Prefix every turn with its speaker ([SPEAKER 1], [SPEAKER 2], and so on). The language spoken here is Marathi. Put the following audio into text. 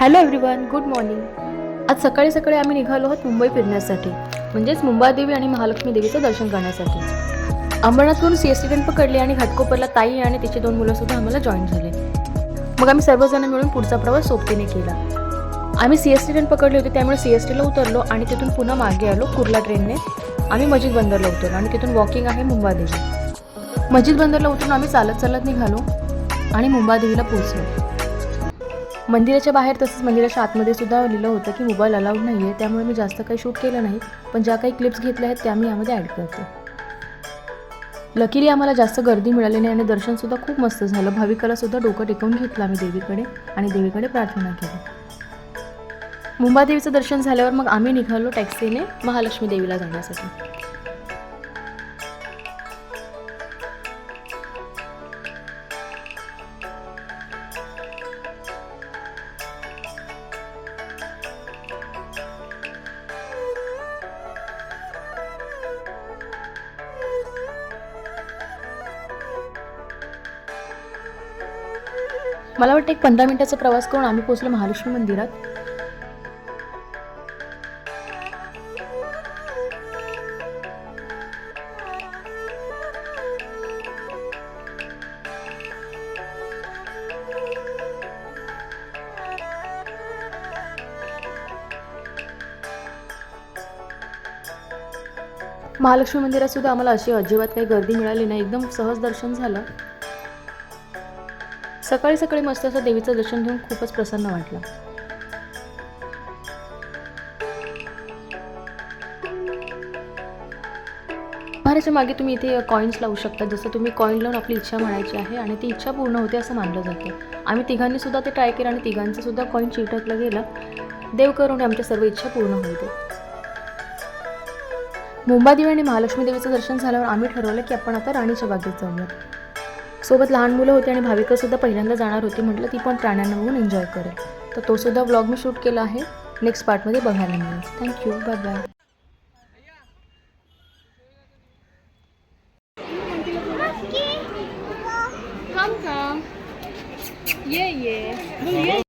[SPEAKER 1] हॅलो एव्हरीवन गुड मॉर्निंग आज सकाळी सकाळी आम्ही निघालो आहोत मुंबई फिरण्यासाठी म्हणजेच मुंबादेवी आणि महालक्ष्मी देवीचं दर्शन करण्यासाठी. अंबरनाथवरून सी एस टी ट्रेन पकडली आणि घाटकोपरला ताई आणि तिची दोन मुलंसुद्धा आम्हाला जॉईन झाले. मग आम्ही सर्वजण मिळून पुढचा प्रवास सोबतीने केला. आम्ही सी एस टी ट्रेन पकडली होती त्यामुळे सी एस टीला उतरलो आणि तिथून पुन्हा मागे आलो कुर्ला ट्रेनने आम्ही मस्जिद बंदरला उतरलो आणि तिथून वॉकिंग आहे मुंबादेवी. मस्जिद बंदरला उतरून आम्ही चालत चालत निघालो आणि मुंबादेवीला पोहोचलो. मंदिराच्या बाहेर तसंच मंदिराच्या आतमध्ये सुद्धा लिहिलं होतं की मोबाईल अलाउड नाही आहे त्यामुळे मी जास्त काही शूट केलं नाही पण ज्या काही क्लिप्स घेतल्या आहेत त्या मी यामध्ये ॲड करते. लकीली आम्हाला जास्त गर्दी मिळाली नाही आणि दर्शनसुद्धा खूप मस्त झालं. भाविकालासुद्धा डोकं टेकवून घेतलं आम्ही देवीकडे आणि देवीकडे प्रार्थना केली. मुंबादेवीचं दर्शन झाल्यावर मग आम्ही निघालो टॅक्सीने महालक्ष्मी देवीला जाण्यासाठी. मला वाटतं एक पंधरा मिनिटाचा प्रवास करून आम्ही पोहोचलो महालक्ष्मी मंदिरात. महालक्ष्मी मंदिरात सुद्धा आम्हाला अशी अजिबात काही गर्दी मिळाली नाही. एकदम सहज दर्शन झालं. सकाळी सकाळी मस्त असं देवीचं दर्शन घेऊन खूपच प्रसन्न वाटलं. महाराच्या मागे तुम्ही इथे कॉईन्स लावू शकता. जसं तुम्ही कॉईन लावून आपली इच्छा म्हणायची आहे आणि ती इच्छा पूर्ण होते असं मानलं जातं. आम्ही तिघांनी सुद्धा ते ट्राय केलं आणि तिघांचं सुद्धा कॉईन चिटकलं गेलं. देव करून आमच्या सर्व इच्छा पूर्ण होते. मुंबादेवी आणि महालक्ष्मी देवीचं दर्शन झाल्यावर आम्ही ठरवलं की आपण आता राणीच्या बागेत जाऊयात. सोबत लहान मुलं होती आणि भाविकसुद्धा पहिल्यांदा जाणार होती म्हटलं ती पण प्राण्यांना बघून एन्जॉय करेल. तर तोसुद्धा व्लॉग मी शूट केला आहे. नेक्स्ट पार्टमध्ये बघायला मिळेल. थँक्यू बाय बाय ये